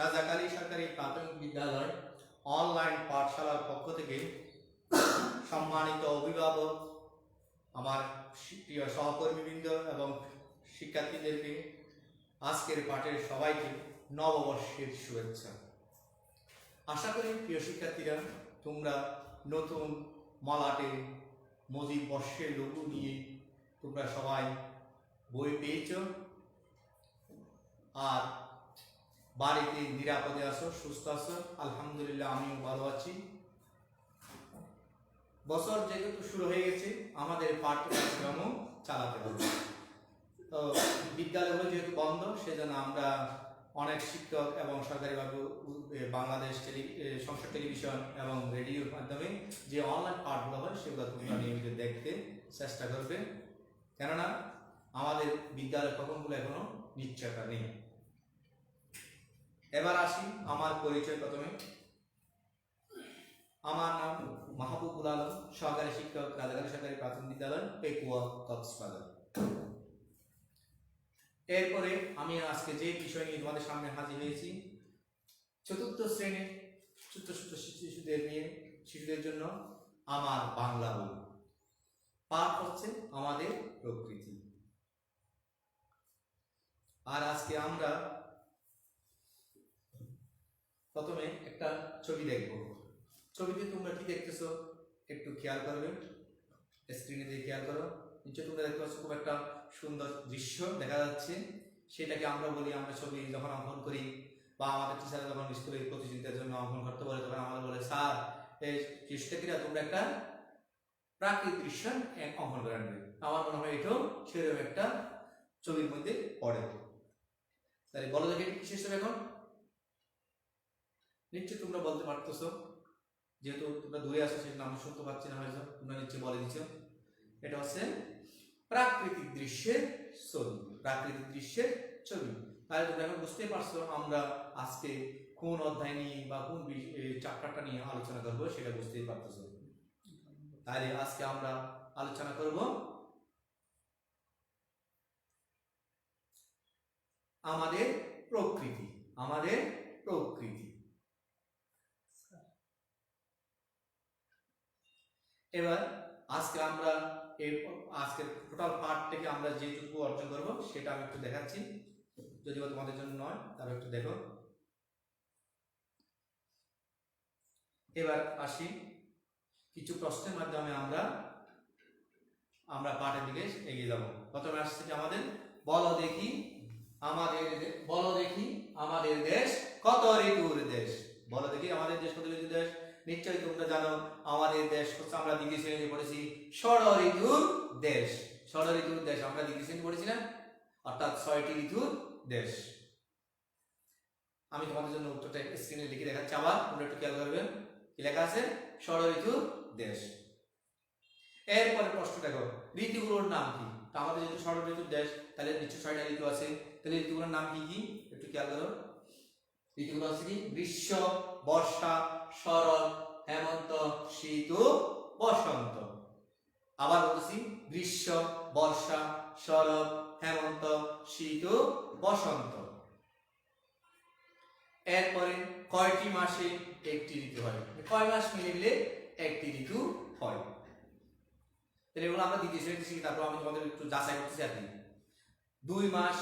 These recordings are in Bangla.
রাজাকালী সরকারি প্রাথমিক বিদ্যালয়, অনলাইন পাঠশালার পক্ষ থেকে সম্মানিত অভিভাবক, আমার প্রিয় সহকর্মীবৃন্দ এবং শিক্ষার্থীদেরকে আজকের পাঠের সবাইকে নববর্ষের শুভেচ্ছা। আশা করি প্রিয় শিক্ষার্থীরা, তোমরা নতুন মলাটে মজিব বর্ষের লঘু নিয়ে তোমরা সবাই বই পেয়েছ। আর বাড়িতে নিরাপদে আছো, সুস্থ আছো? আলহামদুলিল্লাহ, আমিও ভালো আছি। বছর যেহেতু শুরু হয়ে গেছে, আমাদের পাঠ্যক্রমও চালাতে হবে। তো বিদ্যালয়গুলো যেহেতু বন্ধ, সেজন্য আমরা অনেক শিক্ষক এবং সরকারিভাবে বাংলাদেশ টেলি সংসদ টেলিভিশন এবং রেডিওর মাধ্যমে যে অনলাইন পাঠগুলো হয়, সেগুলো তোমরা নিয়মিত দেখতে চেষ্টা করবে। কেননা, আমাদের বিদ্যালয় কখনগুলো এখনও নিশ্চয়তা নেই। এবার আসি আমার পরিচয় প্রথমে। আমার নাম মাহবুবুল আলম সহকারী শিক্ষক রাজাকালী সরকারি প্রাথমিক বিদ্যালয়, পেকুয়া, কক্সবাজার। এরপরে আমি আজকে যে বিষয় নিয়ে তোমাদের সামনে হাজির হয়েছি, চতুর্থ শ্রেণির ছোট্ট ছোট্ট শিশুদের নিয়ে, শিশুদের জন্য আমার বাংলা বই। পাঠ হচ্ছে আমাদের প্রকৃতি। আর আজকে আমরা প্রথমে একটা ছবি দেখব। ছবিতে তোমরা কি দেখতেছো? একটু খেয়াল করবে। স্ক্রিনে দিয়ে খেয়াল করো। নিচে তোমরা দেখতে পাচ্ছ খুব একটা সুন্দর দৃশ্য দেখা যাচ্ছে। সেটাকে আমরা বলি, আমরা ছবি যখন অঙ্কন করি বা আমাদের টিচার যখন স্কুলে প্রতিযোগিতার জন্য অঙ্কন করতে বলে, তখন আমাদের বলে, স্যার, এই শিক্ষার্থীরা তোমরা একটা প্রাকৃতিক দৃশ্য অঙ্কন করে আনবে। আমার মনে হয় এটাও সেরকম একটা ছবির মধ্যে পড়ে। তাহলে বলো দেখে কি শেষ হবে এখন? নিশ্চয় তোমরা বলতে পারতেছো। যেহেতু তোমরা দূরে আসো সেটা আমি শুনতে পাচ্ছি না হয়তো। তোমরা নিশ্চয় বলে দিচ্ছ এটা হচ্ছে প্রাকৃতিক দৃশ্যের ছবি, প্রাকৃতিক দৃশ্যের ছবি। তাহলে তোমরা এখন বুঝতে পারছ, আমরা আজকে কোন অধ্যায় নিয়ে বা কোন চ্যাপ্টারটা নিয়ে আলোচনা করব সেটা বুঝতেই পারতেছো। তাহলে আজকে আমরা আলোচনা করব আমাদের প্রকৃতি আমাদের প্রকৃতি। এবার আজকে আমরা এই আজকে টোটাল পার্ট থেকে আমরা যেটুকু অর্জন করব, সেটা আমি একটু দেখাচ্ছি। যদিও তোমাদের জন্য নয়, তাহলে একটু দেখো। এবার আসি কিছু প্রশ্নের মাধ্যমে আমরা আমরা পাঠের দিকে এগিয়ে যাব। প্রথমে আসছে যে আমাদের, বলো দেখি আমাদের বলো দেখি আমাদের দেশ কত ঋতুর দেশ? বলো দেখি আমাদের দেশ কত ঋতুর দেশ? নিশ্চয়ই তোমরা জানো, আমাদের দেশ হচ্ছে আমরা দ্বিতীয় শ্রেণীতে পড়েছি ষড় ঋতুর দেশ। ষড় ঋতুর দেশ, আমরা দ্বিতীয় শ্রেণি পড়েছি না অর্থাৎ ছয়টি ঋতুর দেশ। আমি তোমাদের জন্য উত্তরটা স্ক্রিনে লিখে দেখাচ্ছি আবার, তোমরা একটু খেয়াল করবেন কি লেখা আছে? ষড় ঋতুর দেশ। এরপরে প্রশ্ন দেখো, ঋতুগুলোর নাম কি? আমাদের যেহেতু ষড় ঋতুর দেশ, তাহলে নিশ্চয় ছয়টা ঋতু আছে, তাহলে ঋতুগুলোর নাম কি কি? একটু খেয়াল করো। ঋতুগুলো হচ্ছে কি? গ্রীষ্ম বর্ষা, শরৎ, হেমন্ত, শীত বসন্ত। আবার বলছি গ্রীষ্ম, বর্ষা, শরৎ, হেমন্ত, শীত বসন্ত। এরপরে কয়টি মাসে একটি ঋতু হয়? কয় মাস মিলে একটি ঋতু হয়? তাহলে এগুলো আমরা দ্বিতীয় শ্রেণীতে শিখি, তারপর আমি তোমাদের একটু যাচাই করতেছি আর দুই মাস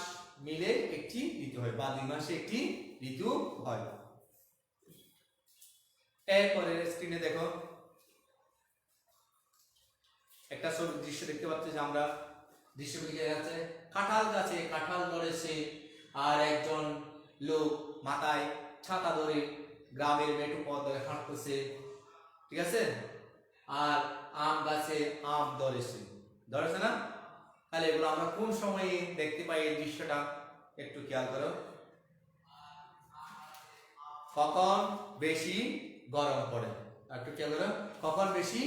মিলে একটি ঋতু হয় বা দুই মাসে একটি ঋতু হয়। এরপরে স্ক্রিনে দেখো। একটা ছবি দৃশ্য দেখতে পাচ্ছি যে আমরা কাঁঠাল গাছে কাঁঠাল ধরেছে আর একজন লোক মাথায় ছাতা ধরে গ্রামের মেটু পথ ধরে হাঁটতেছে। ঠিক আছে? আর আম গাছে আম ধরেছে। ধরেছে না? তাহলে এগুলো আমরা কোন সময়ে দেখতে পাই এই দৃশ্যটা? একটু খেয়াল করো। কখন বেশি গরম পড়ে? একটু খেয়াল করো, কখন বেশি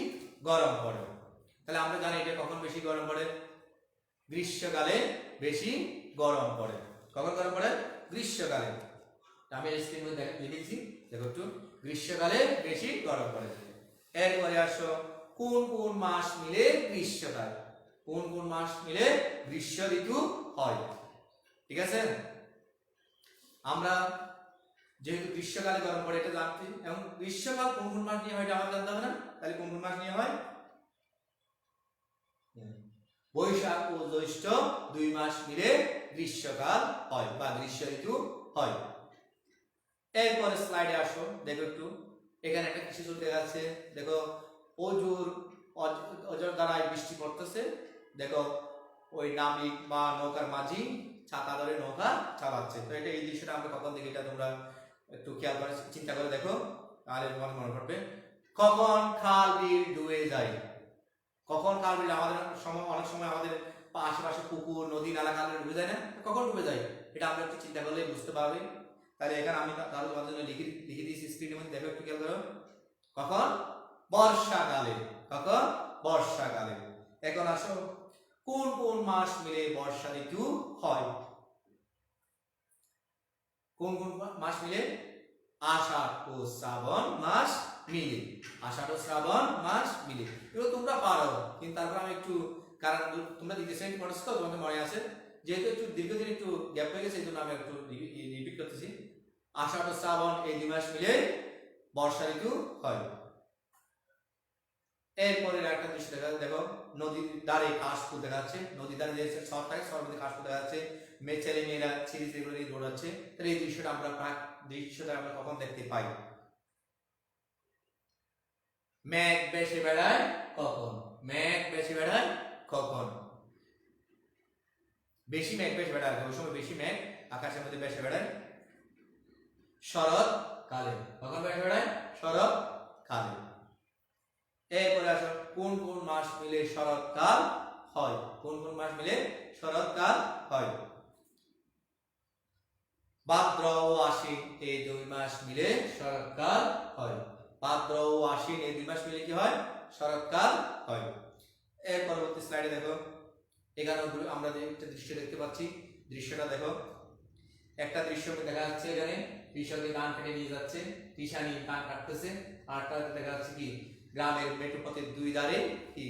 গরম পড়ে? তাহলে আমরা জানি এটা কখন বেশি গরম পড়ে? গ্রীষ্মকালে বেশি গরম পড়ে। কখন গরম পড়ে? গ্রীষ্মকালে। আমি স্ক্রিন মধ্যে লিখেছি দেখো একটু, গ্রীষ্মকালে বেশি গরম পড়ে। এরপরে আসো, কোন কোন মাস মিলে গ্রীষ্মকাল? কোন কোন মাস মিলে গ্রীষ্ম ঋতু হয়? ঠিক আছে? আমরা যেহেতু গ্রীষ্মকালে গরম পড়ে, এটা জানতে। এবং গ্রীষ্মকাল কোন কোন মাস নিয়ে হয় এটা আমার জানতে হবে না? তাহলে কোন কোন মাস নিয়ে হয়? বৈশাখ ও জ্যৈষ্ঠ দুই মাস মিলে গ্রীষ্মকাল হয়, বা গ্রীষ্ম ঋতু হয়। এরপরে স্লাইডে আসো দেখো একটু। এখানে একটা কৃষি জল দেখা যাচ্ছে। দেখো, অজুর, অজ- অজর দ্বারাই বৃষ্টি পড়তেছে। দেখো, ওই নাবিক বা নৌকার মাঝি ছাতা ধরে নৌকা চালাচ্ছে। তো এটা এই দৃশ্যটা আমরা কখন দেখি এটা তোমরা একটু খেয়াল করে, চিন্তা করে দেখো, তাহলে তোমার মনে পড়বে, কখন খাল বিল ডুবে যায়? কখন খাল বিল আমাদের সময়, অনেক সময় আমাদের আশেপাশে পুকুর, নদী, নালা, খাল ডুবে যায় না? কখন ডুবে যায়? এটা আমরা একটু চিন্তা করলে বুঝতে পারবে। তাহলে এখানে আমি তাহলে তোমাদের জন্য লিখে লিখে দিয়েছি স্ক্রিনের মধ্যে, দেখো একটু খেয়াল করো। কখন? বর্ষাকালে। কখন? বর্ষাকালে। এখন আসো। কোন কোন মাস মিলে বর্ষা ঋতু হয়? কোন কোন মাস? মিলে আষাঢ় ও শ্রাবণ মাস মিলে। আষাঢ় ও শ্রাবণ মাস মিলে। এগুলো তোমরা পারো কিন্তু তারপর আমি একটু কারণ তোমরা শ্রেণি পড়েছো তো তোমাদের মনে আছে? যেহেতু একটু দীর্ঘদিন একটু গ্যাপ হয়ে গেছে এই জন্য আমি একটু রিপিট করতেছি। আষাঢ় ও শ্রাবণ এই দুই মাস মিলে বর্ষা ঋতু হয়। এরপরে একটা দৃশ্য দেখা যাচ্ছে, দেখো নদীর ধারে ঘাস ফুল দেখা যাচ্ছে। নদীর ধারে যে শহর থাকে শহরের ফুল দেখা যাচ্ছে। মেয়ে মেয়েরা ছিঁড়ি ছিঁড়ি করে দৌড়াচ্ছে। তাহলে এই দৃশ্যটা আমরা প্রাক, দৃশ্যটা আমরা কখন দেখতে পাই? মেঘ বেশি বেড়ায় কখন? মেঘ বেশি বেড়ায় কখন? বেশি মেঘ বেশি বেড়ায়, ওই সময় বেশি মেঘ আকাশের মধ্যে বেশি বেড়ায় শরৎ কালে। কখন বেশি বেড়ায়? শরৎ কালে। এরপরে আসো, কোন কোন মাস মিলে শরৎকাল হয়? কোন কোন মাস মিলে শরৎকাল হয়? ভাদ্র ও আশ্বিন এই দুই মাস মিলে শরৎকাল হয়। ভাদ্র ও আশ্বিন এই দুই মাস মিলে কি হয়? শরৎকাল হয়। এর পরবর্তী স্লাইডে দেখো। এখানে আমরা যে একটা দৃশ্য দেখতে পাচ্ছি, দৃশ্যটা দেখো। একটা দৃশ্য দেখা যাচ্ছে এখানে, কৃষকের ধান কেটে নিয়ে যাচ্ছে, কৃষানি ধান কাটতেছে। আর তাতে দেখা যাচ্ছে কি? গ্রামের মেট্রোপথের দুই ধারে কি?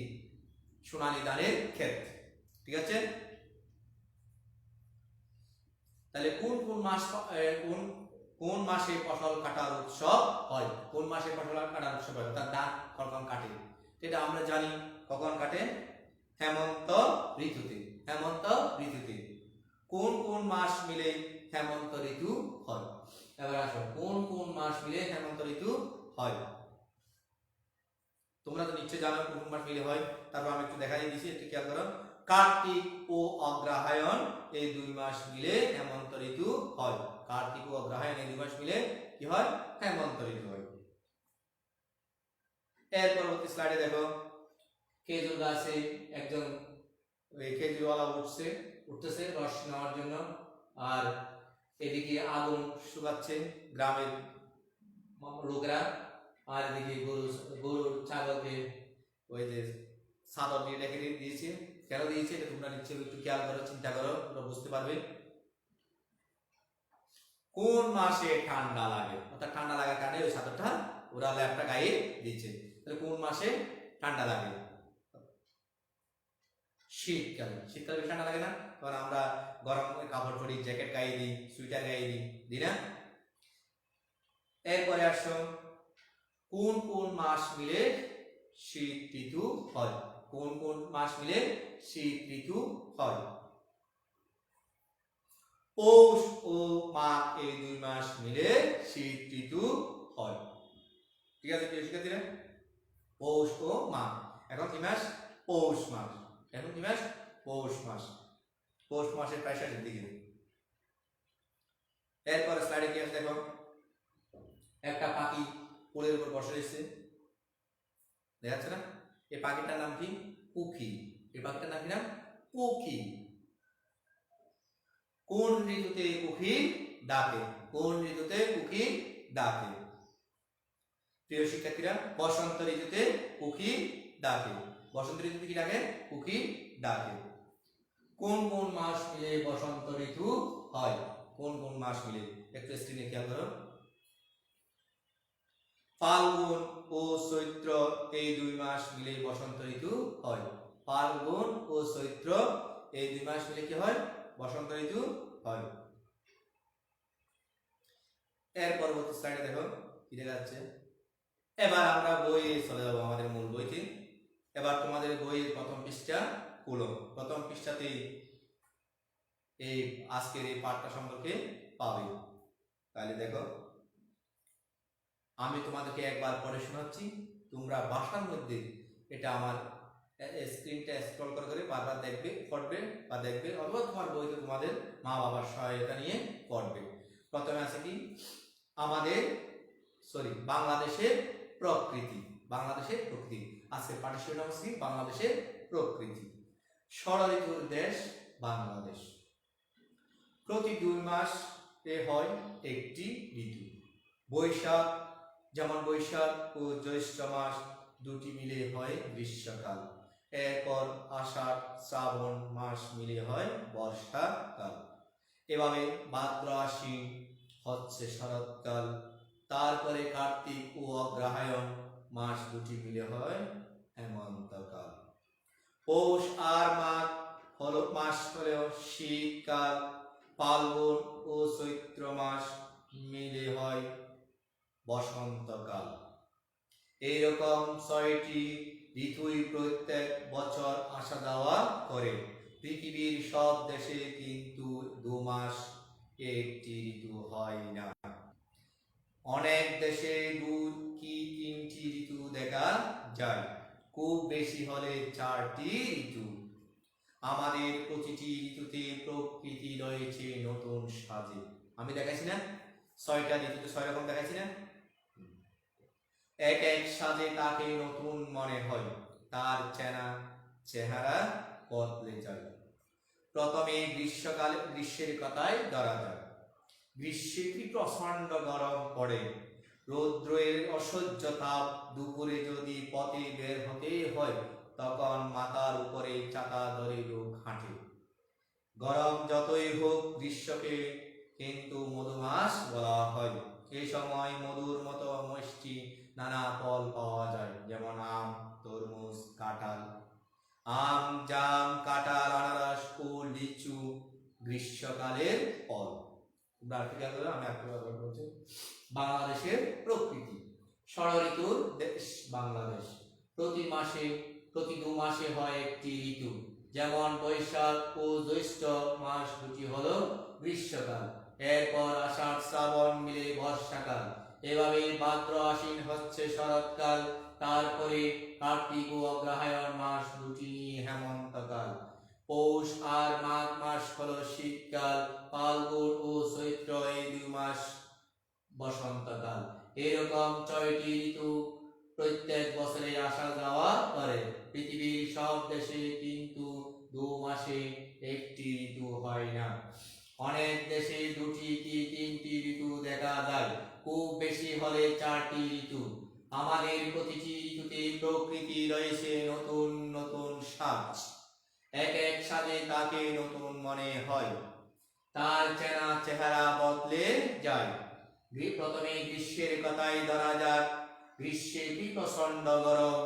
সোনালী ধানের ক্ষেত। ঠিক আছে? তাহলে কোন কোন মাস কোন কোন মাসে ফসল কাটার উৎসব হয়? কোন মাসে ফসল কাটার উৎসব হয়? তার ধান কখন কাটে? এটা আমরা জানি, কখন কাটে? হেমন্ত ঋতুতে। হেমন্ত ঋতুতে। কোন কোন মাস মিলে হেমন্ত ঋতু হয়? এবার আসো, কোন কোন মাস মিলে হেমন্ত ঋতু হয়? তোমরা তো নিশ্চয় জানো কোন মাস মিলে হয়। তারপর আমি একটু দেখাই দিয়েছি একটু খেয়াল করো। কার্তিক ও অগ্রহায়ণ এই দুই মাস মিলে হেমন্ত ঋতু হয়। কার্তিক ও অগ্রহায়ণ এই দুই মাস মিলে কি হয়? হেমন্ত ঋতু হয়। এর পরবর্তী স্লাইডে দেখো। খেজুর গাছে একজন খেজুরওয়ালা উঠছে, উঠতেছে, রস নেওয়ার জন্য। আর এদিকে আগুন শুকাচ্ছে গ্রামের লোকেরা। আর এদিকে গরু গরু ছাগলকে ওই যে সাদর দিয়ে রেখে দিয়েছে। কেন দিয়েছে এটা তোমরা নিশ্চয়ই একটু খেয়াল করো, চিন্তা করো, তোমরা বুঝতে পারবে। কোন মাসে ঠান্ডা লাগে? অর্থাৎ ঠান্ডা লাগার কারণে ওই সাদরটা ওরা ল্যাপটা গায়ে দিচ্ছে তাহলে কোন মাসে ঠান্ডা লাগে? শীতকালে। শীতকালে ঠান্ডা লাগে না? কারণ আমরা গরম কাপড় পরি, জ্যাকেট গায়ে দিই সুইটার গায়ে দিই দিই না? এরপরে আসো। কোন কোন মাস মিলে শীত ঋতু হয়? কোন কোন মাস মিলে শীত ঋতু হয়? পৌষ ও মাঘ এই দুই মাস মিলে শীত ঋতু হয়। ঠিক আছে, প্রিয় শিক্ষার্থীরা? পৌষ ও মাঘ এখন কি মাস? পৌষ মাস। এখন কি মাস? পৌষ মাস। পৌষ মাসের প্রায় শেষের দিকে। এরপর স্লাইডে কি আছে দেখো? একটা পাখি পোলের উপর বসে রয়েছে। দেখা যাচ্ছে না? এই পাখিটার নাম কি? পুখি এই পাখিটার নাম কি নাম? পুখি কোন ঋতুতে পুখি ডাকে? কোন ঋতুতে পুখি ডাকে? প্রিয় শিক্ষার্থীরা, বসন্ত ঋতুতে পুখি ডাকে। বসন্ত ঋতুতে কি ডাকে? পুখি ডাকে। কোন কোন মাস মিলে বসন্ত ঋতু হয়? কোন কোন মাস মিলে? একটু স্ক্রিনে খেয়াল করো। ফাল্গুন ও চৈত্র এই দুই মাস মিলে বসন্ত ঋতু হয়। ফাল্গুন ও চৈত্র এই দুই মাস মিলে কি হয়? বসন্ত ঋতু হয়। এর পরবর্তী স্লাইডে দেখো কি দেখা যাচ্ছে। এবার আমরা বইয়ে চলে যাব আমাদের মূল বইতে। এবার তোমাদের বইয়ের প্রথম পৃষ্ঠা খুলো প্রথম পৃষ্ঠাতেই এই আজকের এই পাঠটা সম্পর্কে পাবে। তাহলে দেখো। আমি তোমাদেরকে একবার পড়ে শোনাচ্ছি। তোমরা বাসার মধ্যে এটা আমার স্ক্রিনটা স্ক্রল করে করে বারবার দেখবে, পড়বে বা দেখবে, অথবা তোমার বইতে তোমাদের মা বাবার সহায়তা নিয়ে পড়বে। প্রথমে আছে কি? আমাদের সরি বাংলাদেশের প্রকৃতি বাংলাদেশের প্রকৃতি। পাঠিয়ে নাম কি? বাংলাদেশের প্রকৃতি। ষড়ঋতুর দেশ বাংলাদেশ। প্রতি দুই মাস এ হয় একটি ঋতু। বৈশাখ যেমন বৈশাখ ও জ্যৈষ্ঠ মাস দুটি মিলে হয় গ্রীষ্মকাল। এরপর আষাঢ়, শ্রাবণ মাস মিলে হয় বর্ষাকাল। এভাবে ভাদ্র, আশ্বিন হচ্ছে শরৎকাল। তারপরে কার্তিক ও অগ্রহায়ণ মাস দুটি মিলে হয় হেমন্তকাল। পৌষ, আর মাঘ হল মাস হলেও শীতকাল। ফাল্গুন ও চৈত্র মাস মিলে হয় বসন্তকাল। এইরকম ছয়টি ঋতুই প্রত্যেক বছর আসা যাওয়া করে। পৃথিবীর সব দেশে কিন্তু দু মাস একটি ঋতু হয় না। অনেক দেশে দু কি তিনটি ঋতু দেখা যায়। খুব বেশি হলে চারটি ঋতু। আমাদের প্রতিটি ঋতুতে প্রকৃতি রয়েছে নতুন সাজে। আমি দেখাইছি না? ছয়টা ঋতুতে ছয় রকম দেখাইছি না? এক এক সাজে তাকে নতুন মনে হয়। তার চেনা চেহারা বদলে যায়। প্রথমে গ্রীষ্মকালে, গ্রীষ্মের কথায় ধরা যায় গ্রীষ্মে কি প্রচণ্ড গরম পড়ে? রৌদ্রের অসহ্য তাপ দুপুরে যদি পথে বের হতে হয়, তখন মাথার উপরে চাকা ধরে লোক হাঁটে। গরম যতই হোক গ্রীষ্মকে কিন্তু মধুমাস বলা হয়। এই সময় মধুর মতো মিষ্টি নানা ফল পাওয়া যায়, যেমন আম, তরমুজ, কাঁঠাল। আম, জাম, কাঁঠাল, আনারস ও লিচু, গ্রীষ্মকালের ফল। আমি ব্যবহার বাংলাদেশের প্রকৃতি। ষড়ঋতুর দেশ বাংলাদেশ। প্রতি মাসে, প্রতি দু মাসে হয় একটি ঋতু। যেমন বৈশাখ ও জ্যৈষ্ঠ মাস দুটি হলো গ্রীষ্মকাল। এরপর আষাঢ়, শ্রাবণ মিলে বর্ষাকাল। এভাবে ভাদ্র আশ্বিন হচ্ছে শরৎকাল। তারপরে কার্তিক ও অগ্রহায়ণ মাস দুটি নিয়ে হেমন্তকাল। পৌষ আর মাঘ মাস হলো শীতকাল, ফাল্গুন ও চৈত্র এই দুই মাস বসন্তকাল। এরকম ছয়টি ঋতু প্রত্যেক বছরে আসা যাওয়া করে। পৃথিবীর সব দেশে কিন্তু দু মাসে একটি ঋতু হয় না। অনেক দেশে দুটি কি তিনটি ঋতু দেখা যায়। খুব বেশি হলে চারটি ঋতু। আমাদের প্রতিটি ঋতুতে প্রকৃতি রয়েছে নতুন নতুন সাজ এক এক সাজে তাকে নতুন মনে হয়। তার চেনা চেহারা বদলে যায়। প্রথমে গ্রীষ্মের কথাই ধরা যাক। গ্রীষ্মে কি প্রচণ্ড গরম,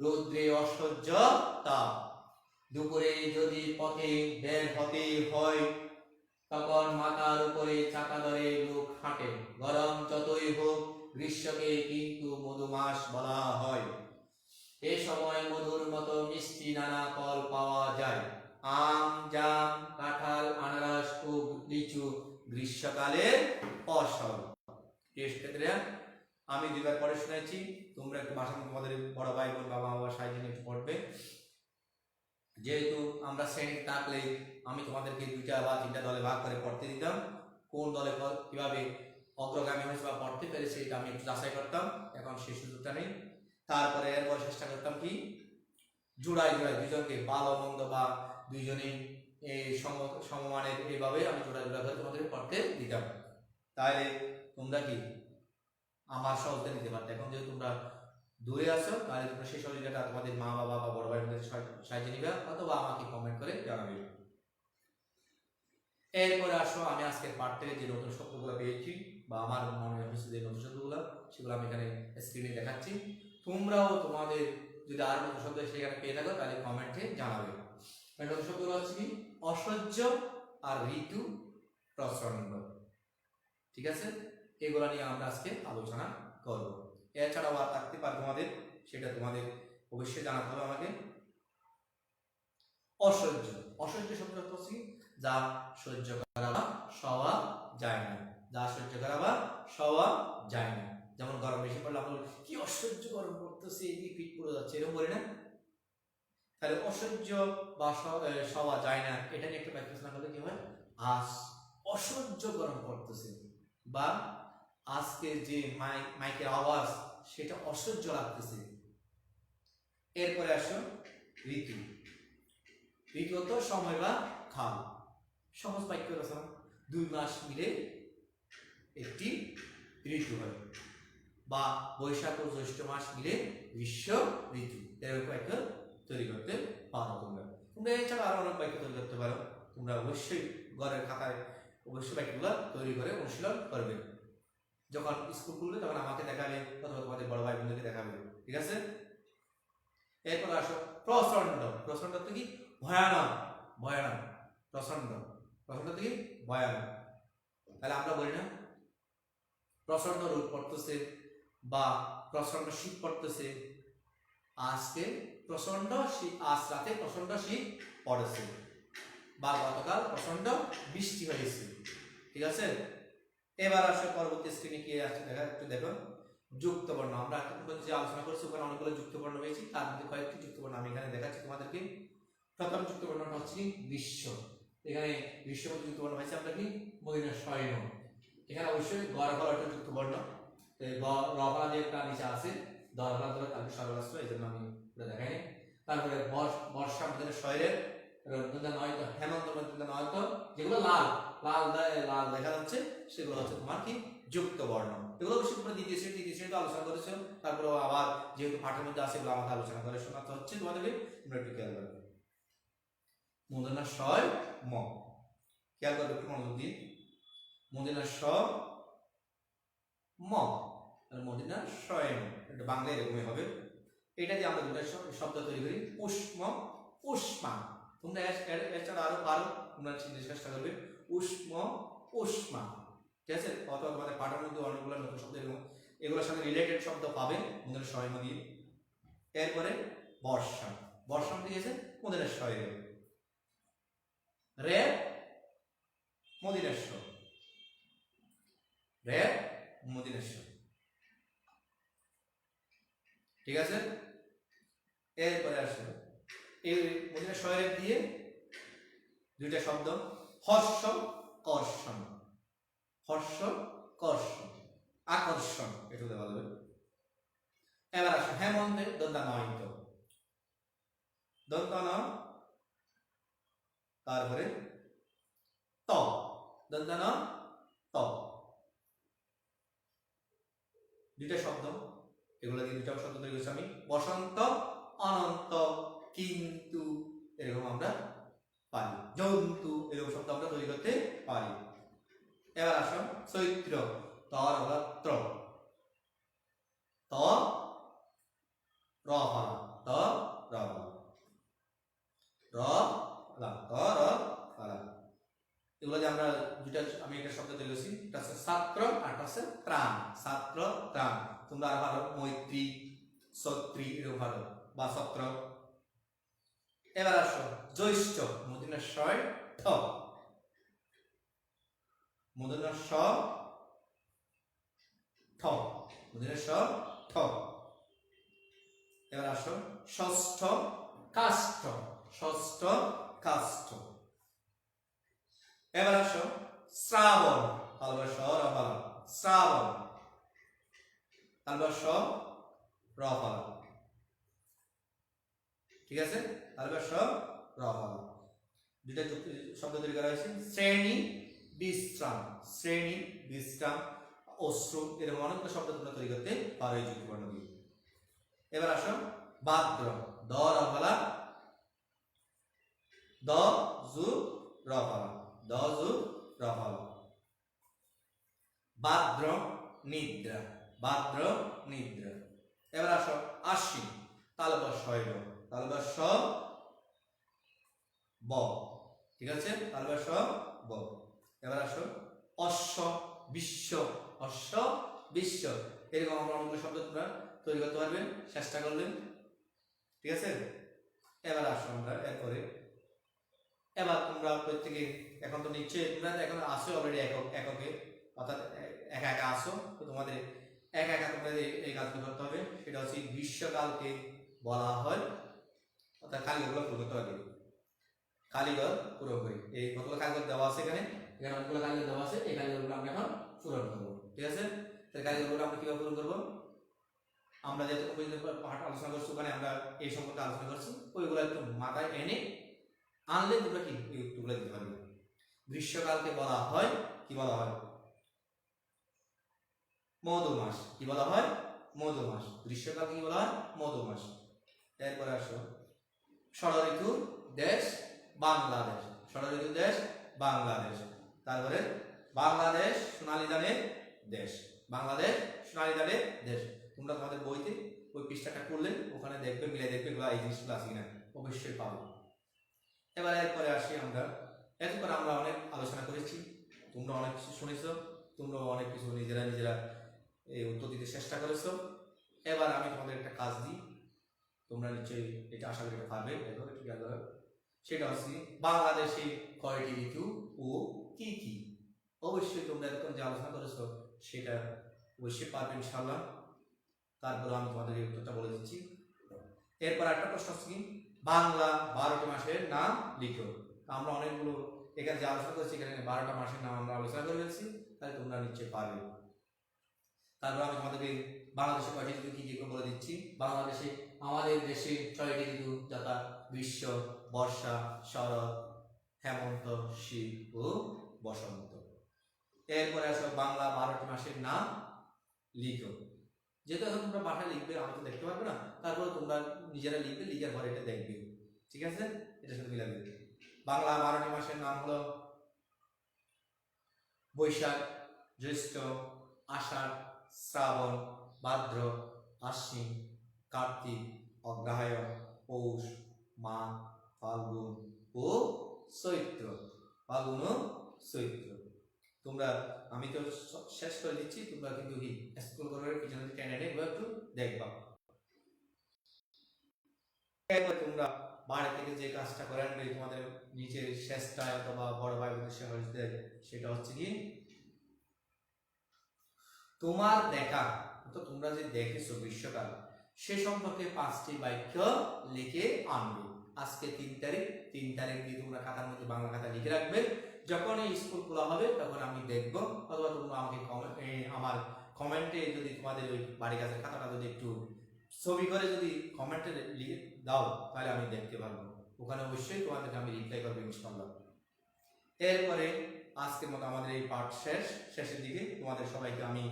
রৌদ্রে অসহ্য তাপ। দুপুরে যদি পথে বের হতে হয় তখন মাথার উপরে চাকা ধরে লোক হাঁটে। গরম যতই হোক, গ্রীষ্মকে কিন্তু মধুমাস বলা হয়। এ সময় মধুর মতো মিষ্টি নানা ফল পাওয়া যায়। আম, জাম, কাঁঠাল, আনারস ও লিচু গ্রীষ্মকালের ফসল ক্ষেত্রে আমি দুবার পড়ে শুনেছি। তোমরা একটু বাসা তোমাদের বড় ভাই বোন বাবা বাবা সাহায্য পড়বে। যেহেতু আমরা শ্রেণি থাকলে আমি তোমাদেরকে দুইটা বা তিনটা দলে ভাগ করে পড়তে দিতাম। কোন দলে কীভাবে অগ্রগামী হয়েছে বা পড়তে পেরেছে এটা আমি একটু যাচাই করতাম। এখন সেই সুযোগটা নেই। তারপরে এরপর চেষ্টা করতাম কি? জোড়ায় জোড়ায় দুজনকে ভালো, মন্দ বা দুইজনেই এই সম সমমানের এইভাবে আমি জোড়া জোড়া করে তোমাদের পড়তে দিতাম। তাহলে তোমরা কি আমার সহজে নিতে পারতে? এখন যেহেতু তোমরা দূরে আছো, তাহলে তোমরা সেই সহযোগিতাটা তোমাদের মা বাবা বা বড় ভাইদের সাহায্য নিবে, অথবা আমাকে কমেন্ট করে জানাবে। এরপরে আসো, আমি আজকের পাঠ থেকে যে নতুন শব্দগুলো পেয়েছি, বা আমার মনে হয়েছে যে নতুন শব্দগুলো, সেগুলো আমি এখানে স্ক্রিনে দেখাচ্ছি। তোমরাও তোমাদের যদি আর নতুন শব্দ সেখানে পেয়ে থাকো, তাহলে কমেন্টে জানাবে। নতুন শব্দগুলো হচ্ছে কি? অসহ্য আর ঋতু প্রচণ্ড ঠিক আছে? এগুলো নিয়ে আমরা আজকে আলোচনা করব। এছাড়াও আর থাকতে পারে তোমাদের সেটা তোমাদের অবশ্যই জানাতে হবে আমাকে। অসহ্য অসহ্য শব্দ হচ্ছে কি? যা সহ্য করা বা সওয়া যায় না। যা সহ্য করা বা সওয়া যায় না। যেমন গরম বেশি পড়লে আমরা কি অসহ্য গরম পড়তেছে, এই পিঠ পড়ে যাচ্ছে, এরকম বলি না? তাহলে অসহ্য বা সওয়া যায় না, এটা নিয়ে একটা না করলে কি হয়? আজ অসহ্য গরম পড়তেছে বা আজকে যে মাইক মাইকের আওয়াজ, সেটা অসহ্য লাগতেছে। এরপরে আসো ঋতু। ঋতু হতো সময় বা খাল। সহজ বাক্য রচনা। দুই মাস মিলে একটি ঋতু হয় বা বৈশাখ ও জ্যৈষ্ঠ মাস মিলে গ্রীষ্ম ঋতু। এরকম বাক্য তৈরি করতে পারো তোমরা। তোমরা এছাড়া আরও অনেক বাক্য তৈরি করতে পারো। তোমরা অবশ্যই ঘরের খাতায় অবশ্যই বাক্যগুলো তৈরি করে অনুশীলন করবে। যখন স্কুল খুলবে, তখন আমাকে দেখাবে অথবা তোমাদের বড় ভাই বোনদেরকে দেখাবে। ঠিক আছে? এরপর আসো প্রচণ্ড প্রচণ্ড তো কি? ভয়ানক। ভয়ানক। প্রচণ্ড প্রচণ্ড তো কি? ভয়ানক। তাহলে আমরা বলি না প্রচণ্ড রোদ পড়তেছে বা প্রচণ্ড শীত পড়তেছে। আজকে প্রচণ্ড শীত, আজ রাতে প্রচণ্ড শীত পড়েছে বা গতকাল প্রচণ্ড বৃষ্টি হয়েছে। ঠিক আছে? এবার আসলে পরবর্তী স্ক্রিনে কি আছে দেখা একটু দেখো যুক্ত বর্ণ আমরা যে আলোচনা করছি, ওখানে অনেকগুলো যুক্ত বর্ণ পেয়েছি, তার মধ্যে কয়েকটি যুক্ত বর্ণ আমি এখানে দেখাচ্ছি তোমাদেরকে। প্রথম যুক্ত বর্ণটা হচ্ছে বিশ্ব। এখানে মধ্যে যুক্ত বর্ণ হয়েছে আমরা কি? মহিলা শয়ন এখানে অবশ্যই গড়ফলা একটা যুক্ত বর্ণ রফলা যে একটা নিচে আছে দরফলা ধরে সরল আসলো এই জন্য আমি দেখাইনি। তারপরে বর্ষ- মধ্যে শয়রের রবীন্দ্রনাথ নয়তো, হেমন্ত নয়তো, যেগুলো লাল লাল লাল দেখা যাচ্ছে, সেগুলো হচ্ছে তোমার কি? যুক্ত বর্ণ। এগুলো অবশ্যই তোমরা দ্বিতীয় শ্রেণি, তৃতীয় শ্রেণীতে আলোচনা করেছ তারপরে আবার যেহেতু পাঠের মধ্যে আছে, এগুলো আমাদের আলোচনা করে শোনাতে হচ্ছে। তোমাদেরকে তোমরা একটু খেয়াল করবে। মূর্ধন্য শয় ম। খেয়াল করবে একটু মনোযোগ দিয়ে। মদিনা স ম মদিনা ম। এটা বাংলা এরকমই হবে। এটা দিয়ে আমরা দুটা শব্দ তৈরি করি। উষ্ম উষ্মা তোমরা এছাড়া আরও পারো তোমরা চিনতে চেষ্টা করবে উষ্ম উষ্মা ঠিক আছে অথবা তোমাদের পাঠের মধ্যে অনেকগুলো নতুন শব্দ এরকম এগুলোর সাথে রিলেটেড শব্দ পাবে মদিনা শয় ম দিয়ে এরপরে বর্ষা বর্ষা মধ্যে গেছে মদিনা রে মদিনেশ্বর রে মদিনেশ্বর ঠিক আছে এরপরে আসো এই মদিনেশ্বরের দিয়ে দুইটা শব্দ হর্ষ কর্ষণ হর্ষ কর্ষণ আকর্ষণ, এটা হতে বলবে এবার আসো হেমন্তে দন্তানয়িত। দন্তান তারপরে ত। দন্তান ত। দুইটা শব্দ, এগুলো দিয়ে দুইটা শব্দ তৈরি করছি আমি। বসন্ত, অনন্ত। কিন্তু এরকম আমরা পারি। জন্তু এরকম শব্দ আমরা তৈরি করতে পারি। এবার আসো চৈত্র, তর হলো ত্র। ত র ত র র ত র এগুলো যে আমরা দুইটা, আমি একটা শব্দ তৈরি করছি একটা হচ্ছে ছাত্র আর একটা হচ্ছে ত্রাণ। ছাত্র ত্রাণ। তোমরা আর ভালো, মৈত্রী, সত্রী এরকম ভালো। বা সত্র। এবার আসো, জ্যৈষ্ঠ মদিনার শয় ঠ। মদিনার স ঠ মদিনার স ঠ। এবার আসো, ষষ্ঠ কাষ্ঠ ষষ্ঠ কাষ্ঠ। এবার আসো, শ্রাবণ তালবা স রফালা শ্রাবণ। তালবা স রফালা ঠিক আছে? তালবা সব রফালা দুইটা শব্দ তৈরি করা হয়েছে। শ্রেণি বিশ্রাম। শ্রেণি বিশ্রাম, অশ্রু, এরকম অনেকগুলো শব্দ তোমরা তৈরি করতে পারো এই যুক্তিবর্ণ দিয়ে। এবার আসো, বাদ্র। দ রফালা দ, জু রফালা দ, জু রফালা ভাদ্র নিদ্রা। ভাদ্র নিদ্রা। এবার আসো আশি তালবস্বয় তালবস্ব ব। ঠিক আছে? তালবস্ব ব। এবার আসো। অশ্ব, বিশ্ব। হর্ষ বিশ্ব। এরকম আমরা অনেকগুলো শব্দ তোমরা তৈরি করতে পারবেন চেষ্টা করবেন ঠিক আছে? এবার আসো আমরা এরপরে। এবার তোমরা প্রত্যেকে, এখন তো নিশ্চয়ই তোমরা এখন আসো অলরেডি একক, এককে। অর্থাৎ একা একা আসো তো তোমাদের, একা একা তোমাদের এই কাজগুলো করতে হবে। সেটা হচ্ছে গ্রীষ্মকালকে বলা হয় অর্থাৎ কালীঘরগুলো পুরো করতে হবে কালীঘর পুরোপুরি। এই কতগুলো কালীঘর দেওয়া আছে এখানে? এখানে অনেকগুলো কালীঘর দেওয়া আছে, এই কালীঘরগুলো আমরা এখন পূরণ করব। ঠিক আছে? তাহলে কালীঘরগুলো আমরা কীভাবে পূরণ করব? আমরা যেহেতু পাঠ আলোচনা করছি, ওখানে আমরা এই সম্পর্কে আলোচনা করছি। ওইগুলো একটু মাথায় এনে আনলে তোমরা কি উত্তরগুলো দিতে পারবে? গ্রীষ্মকালকে বলা হয়, কি বলা হয়? মধু মাস। কি বলা হয়? মধু মাস। গ্রীষ্মকালকে কি বলা হয়? মধু মাস। এরপরে আসো। ষড়ঋতু দেশ বাংলাদেশ। ষড়ঋতু দেশ বাংলাদেশ। তারপরে বাংলাদেশ সোনালী দানের দেশ। বাংলাদেশ সোনালী দানের দেশ। তোমরা তোমাদের বইতে ওই পৃষ্ঠাটা করলে ওখানে দেখবে, মিলে দেখবে এগুলো এই জিনিসগুলো আছে কিনা, অবশ্যই পাবো। এবার এরপরে আসি আমরা। এরপর আমরা অনেক আলোচনা করেছি। তোমরা অনেক কিছু শুনেছো। তোমরা অনেক কিছু নিজেরা নিজেরা এই উত্তর দিতে চেষ্টা করেছ। এবার আমি তোমাদের একটা কাজ দিই। তোমরা নিশ্চয়ই এটা আশা করি পারবে দেখো একটু খেয়াল। সেটা হচ্ছে বাংলাদেশে কয়টি ঋতু ও কি কি? অবশ্যই তোমরা এরকম যে আলোচনা করেছ, সেটা অবশ্যই পারবে ইনশাল্লাহ তারপর আমি তোমাদের উত্তরটা বলে দিচ্ছি। এরপর একটা প্রশ্ন হচ্ছে বাংলা বারোটি মাসের নাম লিখো। আমরা অনেকগুলো এখানে যে আলোচনা করছি, এখানে বারোটা মাসের নাম আমরা আলোচনা করে ফেলছি, তাহলে তোমরা নিশ্চয়ই পারবে। তারপর আমি তোমাদেরকে বাংলাদেশে কয়টি ঋতু কি কি বলে দিচ্ছি? বাংলাদেশে আমাদের দেশে ছয়টি ঋতু, যথা গ্রীষ্ম, বর্ষা, শরৎ, হেমন্ত, শীত ও বসন্ত। এরপরে আসো বাংলা বারোটি মাসের নাম লিখো। যেহেতু এখন তোমরা বাসায় লিখবে, আমি তো দেখতে পারব না, তারপরে তোমরা নিজেরা লিখবে লিখার পরে এটা দেখবে। ঠিক আছে? এটা সাথে মিলাবে। বাংলা বারোটি মাসের নাম হলো বৈশাখ, জ্যৈষ্ঠ, আষাঢ়, শ্রাবণ, ভাদ্র, আশ্বিন কার্তিক, অগ্রহায়ণ, পৌষ, মাঘ, ফাল্গুন ও চৈত্র। ফাল্গুন ও চৈত্র। তোমরা, আমি তো শেষ করে দিচ্ছি, তোমরা কিন্তু স্কুল করার পিছনে এগুলো একটু দেখবা। তোমরা বাড়ি থেকে যে কাজটা করেন তোমাদের নিচের শেষটায় অথবা বড় ভাই বোনের সহজতে সেটা হচ্ছে কি, তোমার দেখা। তো তোমরা যে দেখেছ গ্রীষ্মকাল সে সম্পর্কে পাঁচটি বাক্য লিখে আনব। আজকে তিন তারিখ তিন তারিখ দিয়ে তোমরা খাতার মধ্যে বাংলা খাতা লিখে রাখবে। যখন এই স্কুল খোলা হবে, তখন আমি দেখব। অথবা তোমরা আমাকে আমার কমেন্টে যদি তোমাদের ওই বাড়ি কাছের খাতাটা যদি একটু ছবি করে যদি কমেন্টে লিখে দাও, তাহলে আমি দেখতে পারব। ওখানে অবশ্যই তোমাদেরকে আমি রিপ্লাই করব ইনশাল্লাহ এরপরে আজকের মতো আমাদের এই পাঠ শেষ। শেষের দিকে তোমাদের সবাইকে আমি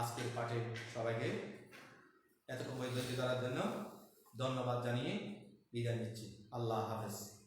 আজকের পাঠে সবাইকে এতটুকু বৈদ্যুতিক করার জন্য ধন্যবাদ জানিয়ে বিদায় নিচ্ছি। আল্লাহ হাফেজ।